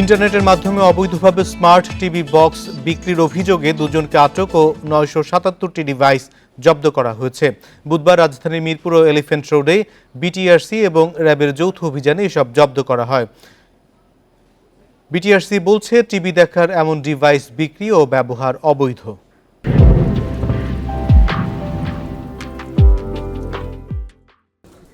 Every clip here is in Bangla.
ইন্টারনেটের মাধ্যমে অবৈধভাবে স্মার্ট টিভি বক্স বিক্রির অভিযোগে দুজনকে আটক ও নয়শো সাতাত্তরটি ডিভাইস জব্দ করা হয়েছে। বুধবার রাজধানীর মিরপুর ও এলিফেন্ট রোডে বিটিআরসি এবং র্যাবের যৌথ অভিযানে এসব জব্দ করা হয়। বিটিআরসি বলছে, টিভি দেখার এমন ডিভাইস বিক্রি ও ব্যবহার অবৈধ।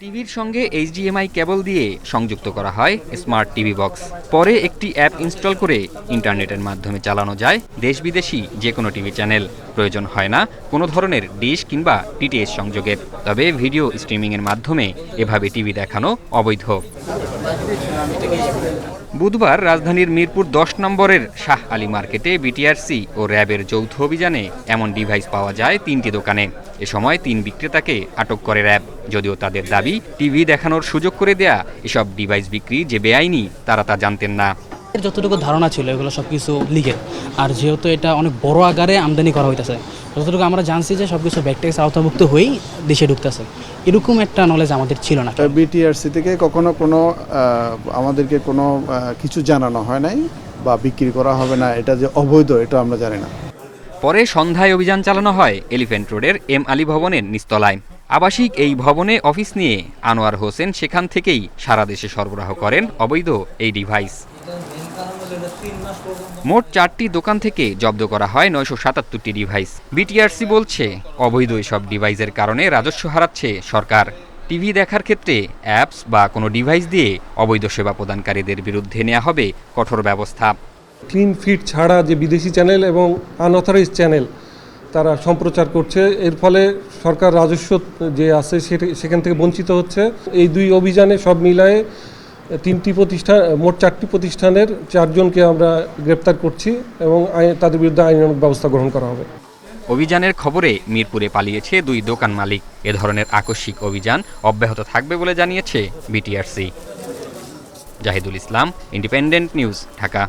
টিভির সঙ্গে এইচডিএমআই কেবল দিয়ে সংযুক্ত করা হয় স্মার্ট টিভি বক্স। পরে একটি অ্যাপ ইনস্টল করে ইন্টারনেটের মাধ্যমে চালানো যায় দেশ বিদেশি যে কোনো টিভি চ্যানেল। প্রয়োজন হয় না কোনো ধরনের ডিশ কিংবা টিটিএস সংযোগের। তবে ভিডিও স্ট্রিমিংয়ের মাধ্যমে এভাবে টিভি দেখানো অবৈধ। বুধবার রাজধানীর মিরপুর দশ নম্বরের শাহ আলী মার্কেটে বিটিআরসি ও র্যাবের যৌথ অভিযানে এমন ডিভাইস পাওয়া যায় তিনটি দোকানে। এ সময় তিন বিক্রেতাকে আটক করে র্যাব। যদিও তাদের দাবি টিভি দেখানোর সুযোগ করে দেয়া এসব ডিভাইস বিক্রি যে বেআইনি তারা তা জানতেন না। এর যতটুকু ধারণা ছিল এগুলো সব কিছু আর যেহেতু এটা অনেক বড় আকারে আমদানি করা হইতেছে যতটুকু আমরা জানছি যে সব কিছু ব্যাকটেক্স আওতাভুক্ত হয়েই দেশে ঢুকতেছে। এরকম একটা নলেজ আমাদের ছিল না। বিটিআরসি থেকে কখনো কোনো আমাদেরকে কোনো কিছু জানানো হয় নাই বা বিক্রি করা হবে না এটা যে অবৈধ এটা আমরা জানি না। পরে সন্ধ্যায় অভিযান চালানো হয় এলিফ্যান্ট রোডের এম আলী ভবনের নিস্তলায় আবাসিক এই ভবনে অফিস নিয়ে আনোয়ার হোসেন সেখান থেকেই সারা দেশে সরবরাহ করেন অবৈধ এই ডিভাইস মোট চারটি দোকান থেকে জব্দ করা হয় নয়শো সাতাত্তরটি ডিভাইস বিটিআরসি বলছে, অবৈধ এসব ডিভাইসের কারণে রাজস্ব হারাচ্ছে সরকার। টিভি দেখার ক্ষেত্রে অ্যাপস বা কোনো ডিভাইস দিয়ে অবৈধ সেবা প্রদানকারীদের বিরুদ্ধে নেওয়া হবে কঠোর ব্যবস্থা। ক্লিন ফিট ছাড়া যে বিদেশি চ্যানেল এবং আনঅথরাইজ চ্যানেল তারা সম্প্রচার করছে। এর ফলে সরকার রাজস্ব যে আছে সেখান থেকে বঞ্চিত হচ্ছে। এই দুই অভিযানে সব মিলায়ে তিনটি প্রতিষ্ঠান মোট চারটি প্রতিষ্ঠানের চারজনকে আমরা গ্রেপ্তার করছি এবং তাদের বিরুদ্ধে আইনানুগ ব্যবস্থা গ্রহণ করা হবে। অভিযানের খবরে মিরপুরে পালিয়েছে দুই দোকান মালিক। এ ধরনের আকস্মিক অভিযান অব্যাহত থাকবে বলে জানিয়েছে BTRC. Zahidul Islam independent news Dhaka.